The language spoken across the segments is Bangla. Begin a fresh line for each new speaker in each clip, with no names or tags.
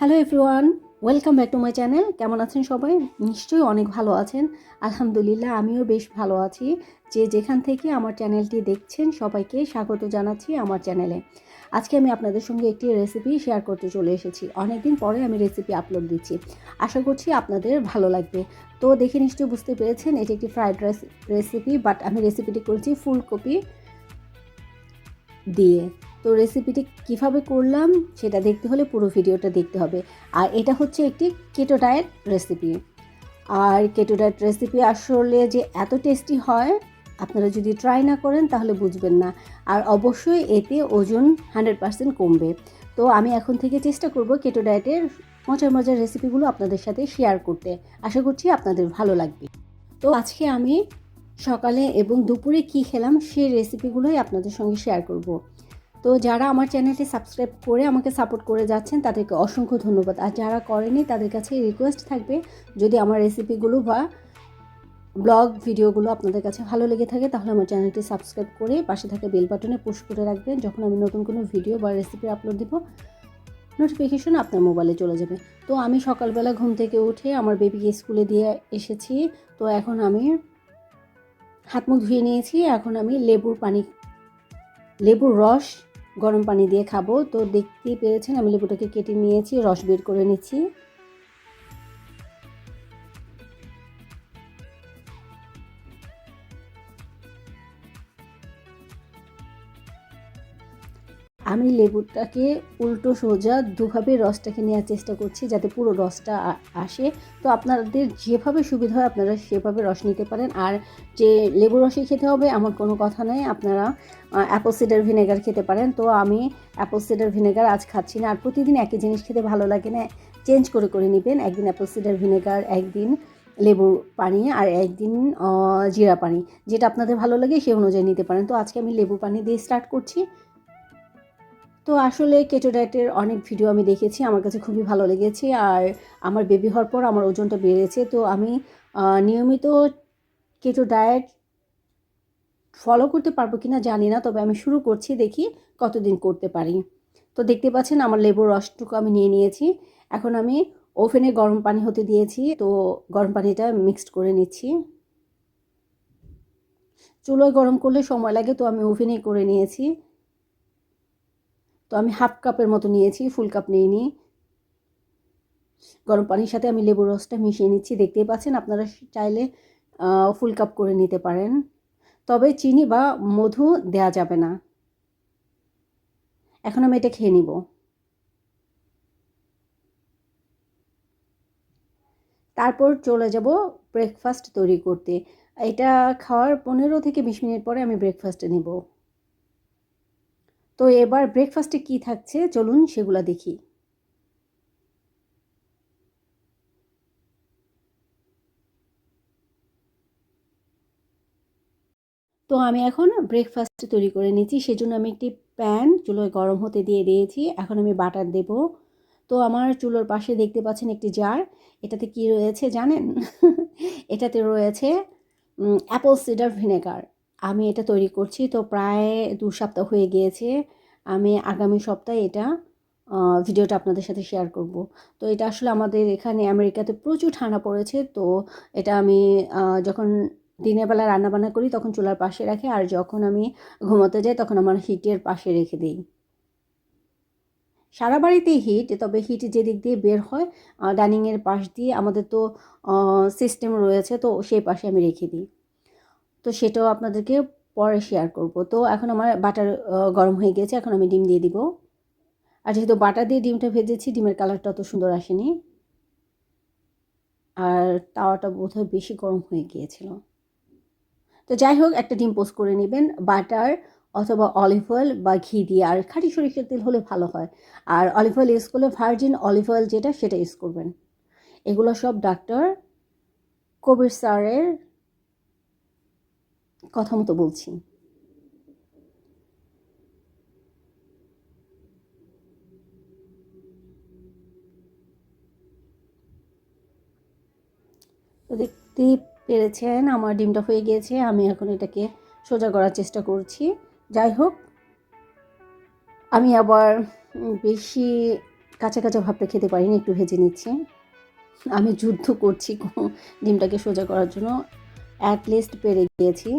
Hello everyone welcome back to my channel কেমন আছেন সবাই? নিশ্চয়ই অনেক ভালো আছেন। আলহামদুলিল্লাহ, আমিও বেশ ভালো আছি। যে যেখান থেকে আমার চ্যানেলটি দেখছেন, সবাইকে স্বাগত জানাচ্ছি আমার চ্যানেলে আজকে আমি আপনাদের সঙ্গে একটি রেসিপি শেয়ার করতে চলে এসেছি। অনেকদিন পরে আমি রেসিপি আপলোড দিচ্ছি। আশা করছি আপনাদের ভালো লাগবে। তো দেখে নিশ্চয়ই বুঝতে পেরেছেন, এটি একটি ফ্রাইড রাইস রেসিপি বাট আমি রেসিপিটি করেছি ফুলকপি দিয়ে। তো রেসিপিটি কীভাবে করলাম সেটা দেখতে হলে পুরো ভিডিওটা দেখতে হবে। আর এটা হচ্ছে একটি কেটো ডায়েট রেসিপি আর কেটো ডায়েট রেসিপি আসলে যে এত টেস্টি হয়, আপনারা যদি ট্রাই না করেন তাহলে বুঝবেন না। আর অবশ্যই এতে ওজন হান্ড্রেড পার্সেন্ট কমবে। তো আমি এখন থেকে চেষ্টা করব কেটো ডায়েটের মজার মজার রেসিপিগুলো আপনাদের সাথে শেয়ার করতে। আশা করছি আপনাদের ভালো লাগবে। তো আজকে আমি সকালে এবং দুপুরে কি খেলাম সেই রেসিপিগুলোই আপনাদের সঙ্গে শেয়ার করব। তো যারা আমার চ্যানেলটি সাবস্ক্রাইব করে আমাকে সাপোর্ট করে যাচ্ছেন, তাদেরকে অসংখ্য ধন্যবাদ। আর যারা করেনি তাদের কাছে রিকোয়েস্ট থাকবে, যদি আমার রেসিপিগুলো বা ব্লগ ভিডিওগুলো আপনাদের কাছে ভালো লেগে থাকে, তাহলে আমার চ্যানেলটি সাবস্ক্রাইব করে পাশে থাকা বেল বাটনে পুশ করে রাখবেন, যখন আমি নতুন কোনো ভিডিও বা রেসিপি আপলোড দিব। নোটিফিকেশন আপনার মোবাইলে চলে যাবে। তো আমি সকালবেলা ঘুম থেকে উঠে আমার বেবিকে স্কুলে দিয়ে এসেছি। তো এখন আমি হাত মুখ ধুয়ে নিয়েছি। এখন আমি লেবুর পানি, লেবুর রস গরম পানি দিয়ে খাব। তো দেখতেই পেরেছেন, আমি লেবুটাকে কেটে নিয়েছি, রস বের করে নিচ্ছি। আমি লেবুটাকে উল্টো সোজা দুভাবে রসটাকে নেওয়ার চেষ্টা করছি যাতে পুরো রসটা আসে। তো আপনাদের যেভাবে সুবিধা হয় আপনারা সেভাবে রস নিতে পারেন। আর যে লেবু রসই খেতে হবে, এমন কোনো কথা নেই। আপনারা অ্যাপল সিডার ভিনেগার খেতে পারেন। তো আমি অ্যাপল সিডার ভিনেগার আজ খাচ্ছি না। আর প্রতিদিন একই জিনিস খেতে ভালো লাগে না। চেঞ্জ করে করে নেবেন। একদিন অ্যাপল সিডার ভিনেগার একদিন লেবুর পানি, আর একদিন জিরা পানি। যেটা আপনাদের ভালো লাগে সে অনুযায়ী নিতে পারেন। তো আজকে আমি লেবু পানি দিয়ে স্টার্ট করছি। তো আসলে কেটো ডায়েটের অনেক ভিডিও আমি দেখেছি, আমার কাছে খুবই ভালো লেগেছে আর আমার বেবি হওয়ার পর আমার ওজনটা বেড়েছে। তো আমি নিয়মিত কেটো ডায়েট ফলো করতে পারব কি না জানি না, তবে আমি শুরু করছি, দেখি কতদিন করতে পারি। তো দেখতে পাচ্ছেন আমার লেবুর রসটুকু আমি নিয়ে নিয়েছি। এখন আমি ওভেনে গরম পানি হতে দিয়েছি, তো গরম পানিটা মিক্সড করে নিচ্ছি। চুলোয় গরম করলে সময় লাগে, তো আমি ওভেনেই করে নিয়েছি। তো আমি হাফ কাপের মতো নিয়েছি ফুল কাপ নিইনি। গরম পানির সাথে আমি লেবুর রসটা মিশিয়ে নিচ্ছি, দেখতেই পাচ্ছেন আপনারা চাইলে ফুল কাপ করে নিতে পারেন। তবে চিনি বা মধু দেয়া যাবে না। এখন আমি এটা খেয়ে নিব। তারপর চলে যাব ব্রেকফাস্ট তৈরি করতে। এটা খাওয়ার পনেরো থেকে বিশ মিনিট পরে আমি ব্রেকফাস্টে নেব। তো এবার ব্রেকফাস্টে কি থাকছে? চলুন সেগুলো দেখি। তো আমি এখন ব্রেকফাস্ট তৈরি করে নিচ্ছি সেজন্য আমি একটি প্যান চুলোয় গরম হতে দিয়ে দিয়েছি। এখন আমি বাটার দেব। তো আমার চুলোর পাশে দেখতে পাচ্ছেন একটি জার এটাতে কি রয়েছে জানেন? এটাতে রয়েছে অ্যাপল সিডার ভিনেগার আমি এটা তৈরি করছি। তো প্রায় দু সপ্তাহ হয়ে গিয়েছে। আমি আগামী সপ্তাহে এটা ভিডিওটা আপনাদের সাথে শেয়ার করব। তো এটা আসলে আমাদের এখানে আমেরিকাতে প্রচুর ঠান্ডা পড়েছে। তো এটা আমি যখন দিনের বেলা রান্নাবান্না করি তখন চুলার পাশে রাখি। আর যখন আমি ঘুমোতে যাই তখন আমার হিটের পাশে রেখে দিই। সারা বাড়িতেই হিট তবে হিট যে দিক দিয়ে বের হয় ডাইনিংয়ের পাশ দিয়ে আমাদের তো সিস্টেম রয়েছে। তো সেই পাশে আমি রেখে দিই। তো সেটাও আপনাদেরকে পরে শেয়ার করব। তো এখন আমার বাটার গরম হয়ে গেছে, এখন আমি ডিম দিয়ে দিব। আর যেহেতু বাটার দিয়ে ডিমটা ভেজেছি, ডিমের কালারটা অত সুন্দর আসেনি। আর তাওয়াটা বোধহয় বেশি গরম হয়ে গিয়েছিল। তো যাই হোক, একটা ডিম পোস্ট করে নেবেন। বাটার অথবা অলিভ অয়েল বা ঘি দিয়ে, আর খাঁটি সরিষার তেল হলে ভালো হয়। আর অলিভ অয়েল ইউজ করলে ভার্জিন অলিভ অয়েল যেটা, সেটা ইউজ করবেন। এগুলো সব ডাক্তার কবির স্যারের কথা মতো বলছি। তো দেখতেই পেরেছেন, আমার ডিমটা হয়ে গিয়েছে, আমি এখন এটাকে সোজা করার চেষ্টা করছি। যাই হোক, আমি আবার বেশি কাঁচা কাঁচা ভাবটা খেতে পারিনি, একটু ভেজে নিচ্ছি। আমি যুদ্ধ করছি ডিমটাকে সোজা করার জন্য। অ্যাটলিস্ট পেরে গিয়েছি।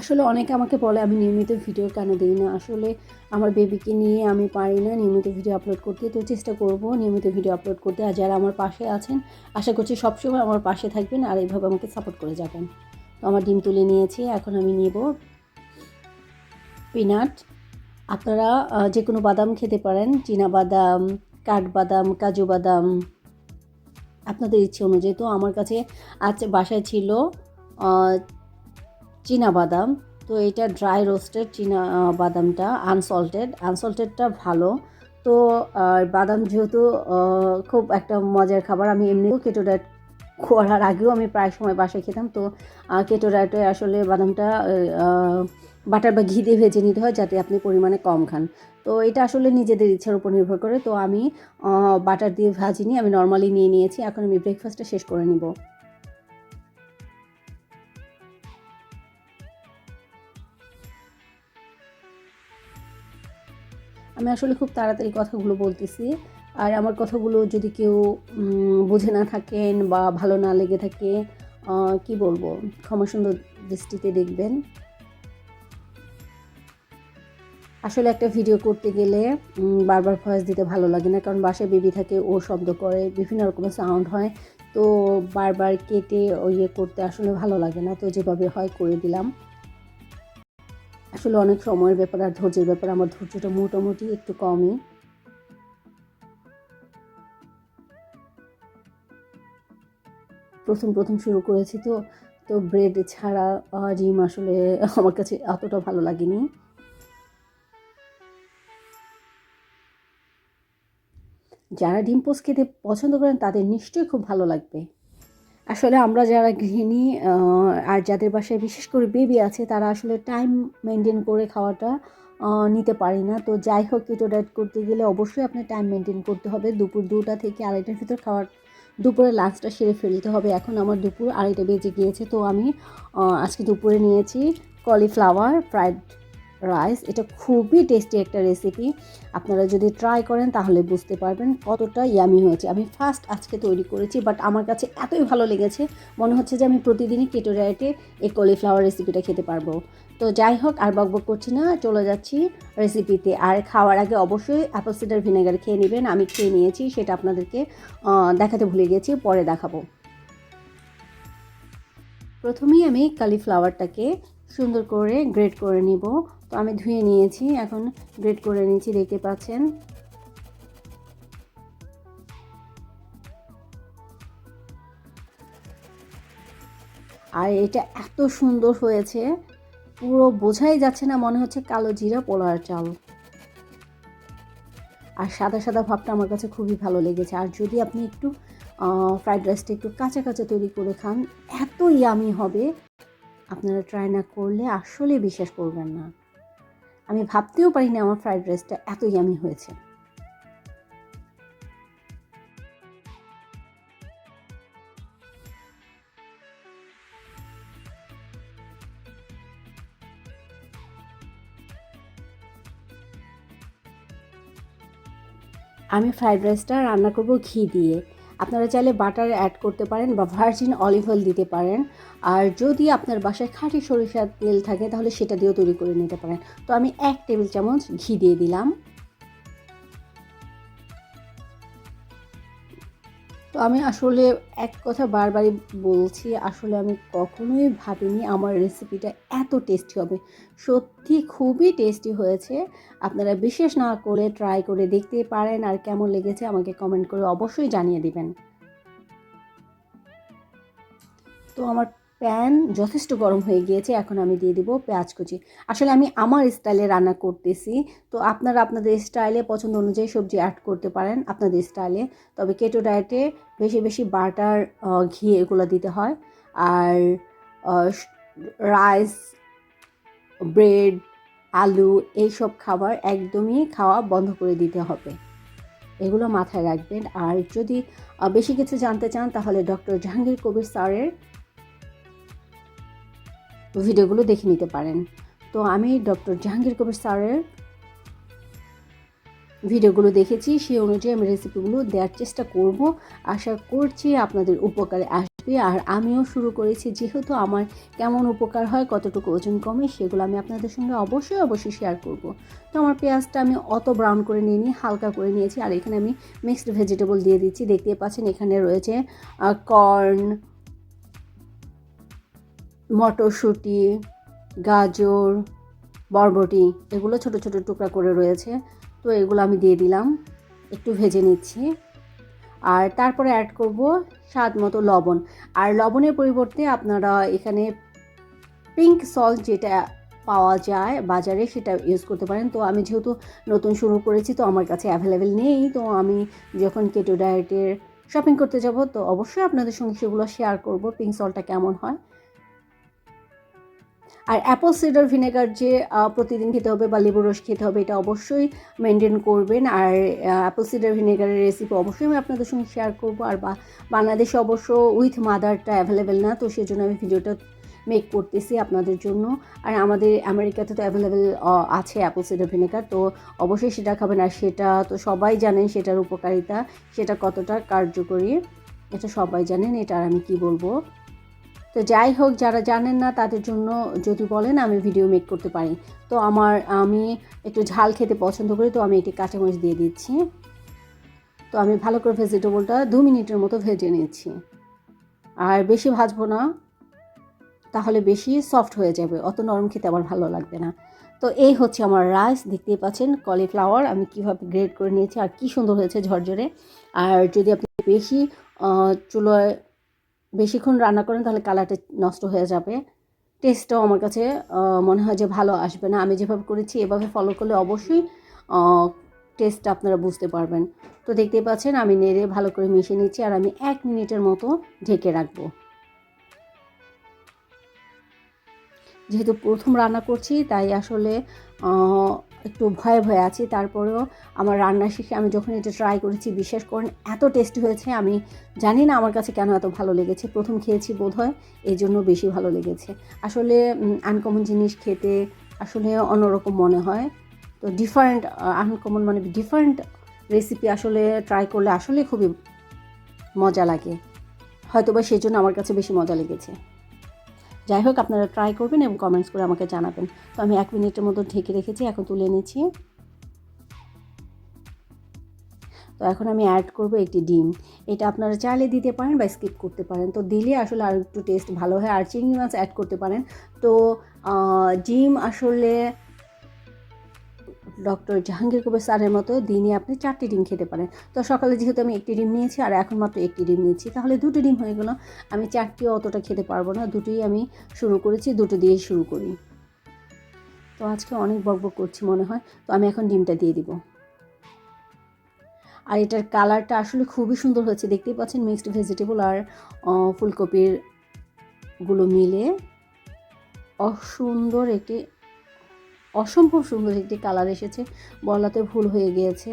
আসলে অনেকে আমাকে বলে, আমি নিয়মিত ভিডিও কেন দিই না? আসলে আমার বেবিকে নিয়ে আমি পারি না নিয়মিত ভিডিও আপলোড করতে। তো চেষ্টা করব নিয়মিত ভিডিও আপলোড করতে। আর যারা আমার পাশে আছেন, আশা করছি সবসময় আমার পাশে থাকবেন আর এইভাবে আমাকে সাপোর্ট করে যাবেন। তো আমার ডিম তুলে নিয়েছি, এখন আমি নেব। পিনাট। আপনারা যে কোনো বাদাম খেতে পারেন, চীনা বাদাম কাঠবাদাম কাজু বাদাম, আপনাদের ইচ্ছে অনুযায়ী। তো আমার কাছে আজ বাসায় ছিল চীনা বাদাম। তো এটা ড্রাই রোস্টেড চীনা বাদামটা, আনসল্টেড। আনসল্টেডটা ভালো। তো বাদাম যেহেতু খুব একটা মজার খাবার, আমি এমনিও কেটো ডায়েট করার আগেও আমি প্রায় সময় বাসায় খেতাম। তো কেটো ডায়েটে আসলে বাদামটা বাটার বা ঘি দিয়ে ভেজে নিতে হয় যাতে আপনি পরিমাণে কম খান। তো এটা আসলে নিজেদের ইচ্ছার উপর নির্ভর করে। তো আমি বাটার দিয়ে ভাজিনি, আমি নর্মালি নিয়ে নিয়েছি। এখন আমি ব্রেকফাস্টটা শেষ করে নিব। আমি আসলে খুব তাড়াতাড়ি কথাগুলো বলতেছি। আর আমার কথাগুলো যদি কেউ বুঝে না থাকেন বা ভালো না লেগে থাকে কি বলব? ক্ষমা সুন্দর দৃষ্টিতে দেখবেন। আসলে একটা ভিডিও করতে গেলে বারবার ভয়েস দিতে ভালো লাগে না। কারণ বাসায় বেবি থাকে, ও শব্দ করে, বিভিন্ন রকমের সাউন্ড হয়। তো বারবার কেটে ইয়ে করতে আসলে ভালো লাগে না। তো যেভাবে হয়, করে দিলাম। আসলে অনেক সময়ের ব্যাপার আর ধৈর্যের ব্যাপার। আমার ধৈর্যটা মোটামুটি একটু কমই। প্রথম প্রথম শুরু করেছি তো। তো ব্রেড ছাড়া ডিম আসলে আমার কাছে অতটা ভালো লাগেনি। যারা ডিম পোস্ট খেতে পছন্দ করেন, তাদের নিশ্চয়ই খুব ভালো লাগবে। আসলে আমরা যারা গৃহিণী আর যাদের বাসায় বিশেষ করে বেবি আছে, তারা আসলে টাইম মেনটেন করে খাওয়াটা নিতে পারি না। তো যাই হোক কিটো ডায়েট করতে গেলে অবশ্যই আপনার টাইম মেনটেন করতে হবে। দুপুর দুটা থেকে আড়াইটার ভিতর খাওয়ার দুপুরে লাঞ্চটা সেরে ফেলতে হবে। এখন আমার দুপুর আড়াইটা বেজে গিয়েছে। তো আমি আজকে দুপুরে নিয়েছি কলিফ্লাওয়ার ফ্রাইড রাইস এটা খুবই টেস্টি একটা রেসিপি আপনারা যদি ট্রাই করেন, তাহলে বুঝতে পারবেন কতটা ইয়ামি হয়েছে। আমি ফার্স্ট আজকে তৈরি করেছি বাট আমার কাছে এতই ভালো লেগেছে, মনে হচ্ছে যে আমি প্রতিদিনই কেটো ডায়েটে এই কলিফ্লাওয়ার রেসিপিটা খেতে পারব। তো যাই হোক, আর বকবক করছি না, চলে যাচ্ছি রেসিপিতে আর খাওয়ার আগে অবশ্যই অ্যাপল সিডার ভিনেগার খেয়ে নেবেন, আমি খেয়ে নিয়েছি, সেটা আপনাদেরকে দেখাতে ভুলে গেছি, পরে দেখাবো। প্রথমেই আমি কালিফ্লাওয়ারটাকে সুন্দর করে গ্রেড করে নিব। তো আমি ধুয়ে নিয়েছি, এখন গ্রেড করে নিয়েছি দেখতে পাচ্ছেন। আর এটা এত সুন্দর হয়েছে, পুরো বোঝাই যাচ্ছে না, মনে হচ্ছে কালো জিরা পোলার চাল। আর সাদা সাদা ভাবটা আমার কাছে খুবই ভালো লেগেছে। আর যদি আপনি একটু ফ্রাইড রাইসটা একটু কাঁচা কাঁচা তৈরি করে খান, এত ইয়ামি হবে। আপনারা ট্রাই না করলে আসলে বিশ্বাস করবেন না। আমি ভাবতেও পারিনি আমার ফ্রাইড রাইসটা এত ইয়ামি হয়েছে। আমি ফ্রাইড রাইসটা রান্না করব ঘি দিয়ে। আপনারা চাইলে বাটার অ্যাড করতে পারেন বা ভার্জিন অলিভ অয়েল দিতে পারেন। আর যদি আপনার বাসায় খাঁটি সরিষার তেল থাকে, তাহলে সেটা দিয়েও তৈরি করে নিতে পারেন। তো আমি এক টেবিল চামচ ঘি দিয়ে দিলাম। তো আমি আসলে এক কথা বারবারই বলছি, আসলে আমি কখনোই ভাবিনি আমার রেসিপিটা এত টেস্টি হবে। সত্যি খুবই টেস্টি হয়েছে। আপনারা বিশেষ না করে ট্রাই করে দেখতে পারেন আর কেমন লেগেছে আমাকে কমেন্ট করে অবশ্যই জানিয়ে দিবেন। তো আমার প্যান যথেষ্ট গরম হয়ে গিয়েছে, এখন আমি দিয়ে দিব পেঁয়াজ কুচি। আসলে আমি আমার স্টাইলে রান্না করতেছি, তো আপনারা আপনাদের স্টাইলে পছন্দ অনুযায়ী সবজি অ্যাড করতে পারেন আপনাদের স্টাইলে। তবে কেটো ডায়েটে বেশি বেশি বাটার ঘি এগুলো দিতে হয়। আর রাইস ব্রেড আলু এইসব খাবার একদমই খাওয়া বন্ধ করে দিতে হবে। এগুলো মাথায় রাখবেন। আর যদি বেশি কিছু জানতে চান তাহলে ডক্টর জাহাঙ্গীর কবির স্যারের ভিডিওগুলো দেখে নিতে পারেন। তো আমি ডক্টর জাহাঙ্গীর কবির স্যারের ভিডিওগুলো দেখেছি, সেই অনুযায়ী আমি রেসিপিগুলো দেওয়ার চেষ্টা করব। আশা করছি আপনাদের উপকারে আসবে। আর আমিও শুরু করেছি, যেহেতু আমার কেমন উপকার হয়, কতটুকু ওজন কমে, সেগুলো আমি আপনাদের সঙ্গে অবশ্যই অবশ্যই শেয়ার করব। তো আমার পেঁয়াজটা আমি অত ব্রাউন করে নিয়ে নিই হালকা করে নিয়েছি। আর এখানে আমি মিক্সড ভেজিটেবল দিয়ে দিচ্ছি। দেখতে পাচ্ছেন এখানে রয়েছে কর্ন মটরশুঁটি, গাজর, বরবটি এগুলো ছোট ছোট টুকরা করে রয়েছে। তো এগুলো আমি দিয়ে দিলাম, একটু ভেজে নিচ্ছি। আর তারপরে অ্যাড করব স্বাদ মতো লবণ। আর লবণের পরিবর্তে আপনারা এখানে পিঙ্ক সল্ট যেটা পাওয়া যায় বাজারে সেটা ইউজ করতে পারেন। তো আমি যেহেতু নতুন শুরু করেছি, তো আমার কাছে অ্যাভেলেবেল নেই। তো আমি যখন কেটো ডায়েটের শপিং করতে যাব, তো অবশ্যই আপনাদের সঙ্গে সেগুলো শেয়ার করব পিঙ্ক সল্টটা কেমন হয়। আর অ্যাপল সিডার ভিনেগার যে প্রতিদিন খেতে হবে বা লেবুর রস খেতে হবে, এটা অবশ্যই মেনটেন করবেন। আর অ্যাপল সিডার ভিনেগারের রেসিপি অবশ্যই আমি আপনাদের সঙ্গে শেয়ার করব। আর বা, বাংলাদেশে অবশ্য উইথ মাদারটা অ্যাভেলেবেল না, তো সেজন্য আমি ভিডিওটা মেক করতেছি আপনাদের জন্য। আর আমাদের আমেরিকাতে তো অ্যাভেলেবেল আছে অ্যাপল সিডার ভিনেগার তো অবশ্যই সেটা খাবেন। আর সেটা তো সবাই জানেন সেটার উপকারিতা, সেটা কতটা কার্যকরী, এটা সবাই জানেন, এটা আর আমি কি বলব? তো যাই হোক, যারা জানেন না তাদের জন্য যদি বলেন, আমি ভিডিও মেক করতে পারি। তো আমার, আমি একটু ঝাল খেতে পছন্দ করি, তো আমি একটি কাঁচামরিচ দিয়ে দিচ্ছি। তো আমি ভালো করে ভেজিটেবলটা দু মিনিটের মতো ভেজে নিচ্ছি আর বেশি ভাজবো না, তাহলে বেশি সফট হয়ে যাবে, অত নরম খেতে আমার ভালো লাগবে না। তো এই হচ্ছে আমার রাইস দেখতেই পাচ্ছেন কলিফ্লাওয়ার আমি কীভাবে গ্রেড করে নিয়েছি আর কী সুন্দর হয়েছে ঝরঝরে। আর যদি আপনি বেশি চুলোয় বেশিক্ষণ রান্না করেন, তাহলে কালারটা নষ্ট হয়ে যাবে। টেস্টটাও আমার কাছে মনে হয় যে ভালো আসবে না। আমি যেভাবে করেছি, এভাবে ফলো করলে অবশ্যই টেস্টটা আপনারা বুঝতে পারবেন। তো দেখতেই পাচ্ছেন, আমি নেড়ে ভালো করে মিশিয়ে নিচ্ছি, আর আমি এক মিনিটের মতো ঢেকে রাখব। যেহেতু প্রথম রান্না করছি, তাই আসলে একটু ভয়ে ভয়ে আছি। তারপরেও আমার রান্না শিখে আমি যখন এটা ট্রাই করেছি, বিশ্বাস করেন, এত টেস্টি হয়েছে, আমি জানি না আমার কাছে কেন এত ভালো লেগেছে। প্রথম খেয়েছি বোধ হয় এই জন্য বেশি ভালো লেগেছে। আসলে আনকমন জিনিস খেতে আসলে অন্যরকম মনে হয়। তো ডিফারেন্ট আনকমন মানে ডিফারেন্ট রেসিপি আসলে ট্রাই করলে আসলে খুবই মজা লাগে। হয়তো বা সেই জন্য আমার কাছে বেশি মজা লেগেছে। যাই হোক আপনারা ট্রাই করবেন এবং কমেন্টস করে আমাকে জানাবেন। তো আমি এক মিনিটের মতো ঢেকে রেখেছি, এখন তুলে নিচ্ছি। তো এখন আমি অ্যাড করব একটি ডিম। এটা আপনারা চাইলে দিতে পারেন বা স্কিপ করতে পারেন। তো দিলে আসলে আর একটু টেস্ট ভালো হয়। আর চিংড়ি মাছ অ্যাড করতে পারেন। তো ডিম আসলে ডক্টর জাহাঙ্গীর কবির স্যারের মতো দিনে আপনি চারটি ডিম খেতে পারেন। তো সকালে যেহেতু আমি একটি ডিম নিয়েছি আর এখন মাত্র একটি ডিম নিয়েছি, তাহলে দুটো ডিম হয়ে গেল। আমি চারটিও অতটা খেতে পারব না, দুটোই আমি শুরু করেছি, দুটো দিয়ে শুরু করি। তো আজকে অনেক বকবক করছি মনে হয়, তো আমি এখন ডিমটা দিয়ে দিব। আর এটার কালারটা আসলে খুবই সুন্দর হচ্ছে দেখতেই পাচ্ছেন মিক্সড ভেজিটেবল আর ফুলকপিরগুলো মিলে অসুন্দর একটি অসম্ভব সুন্দর একটি কালার এসেছে। বলাতে ভুল হয়ে গিয়েছে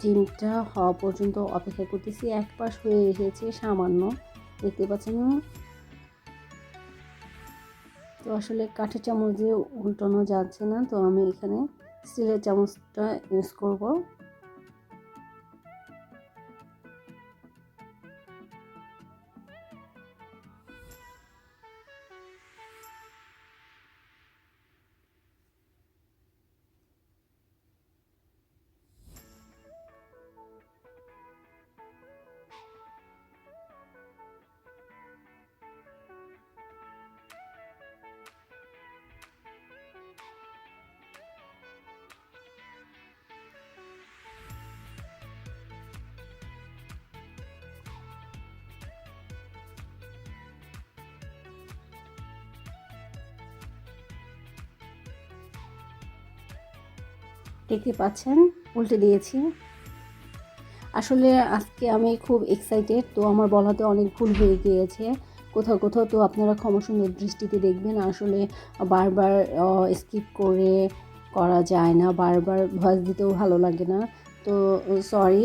ডিমটা হওয়া পর্যন্ত অপেক্ষা করতেছি, এক পাশ হয়ে এসেছে সামান্য। দেখতে পাচ্ছেন? তো আসলে কাঠের চামচ দিয়ে উল্টানো যাচ্ছে না, তো আমি এখানে স্টিলের চামচটা ইউজ করব। দেখতে পাচ্ছেন, উল্টে দিয়েছি। আসলে আজকে আমি খুব এক্সাইটেড তো আমার বলাতে অনেক ভুল হয়ে গিয়েছে। কোথাও কোথাও তো আপনারা ক্ষমসুন্দর দৃষ্টিতে দেখবেন, আসলে বারবার স্কিপ করে করা যায় না, বারবার ভয়েস দিতেও ভালো লাগে না। তো সরি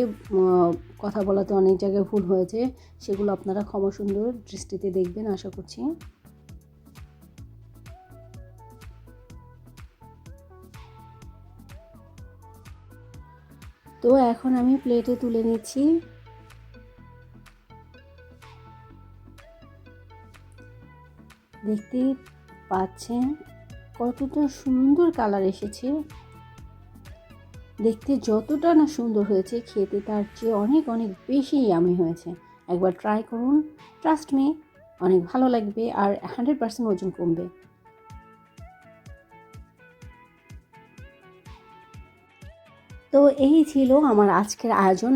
কথা বলাতে অনেক জায়গায় ভুল হয়েছে, সেগুলো আপনারা ক্ষমসুন্দর দৃষ্টিতে দেখবেন, আশা করছি। তো এখন আমি প্লেটে তুলে নিচ্ছি। দেখতে পাচ্ছেন কতটা সুন্দর কালার এসেছে। দেখতে যতটা না সুন্দর হয়েছে, খেতে তার চেয়ে অনেক অনেক বেশি ইয়ামি হয়েছে। একবার ট্রাই করুন। ট্রাস্ট মি অনেক ভালো লাগবে আর হান্ড্রেড পার্সেন্ট ওজন কমবে। তো এই ছিল আমার আজকের আয়োজন।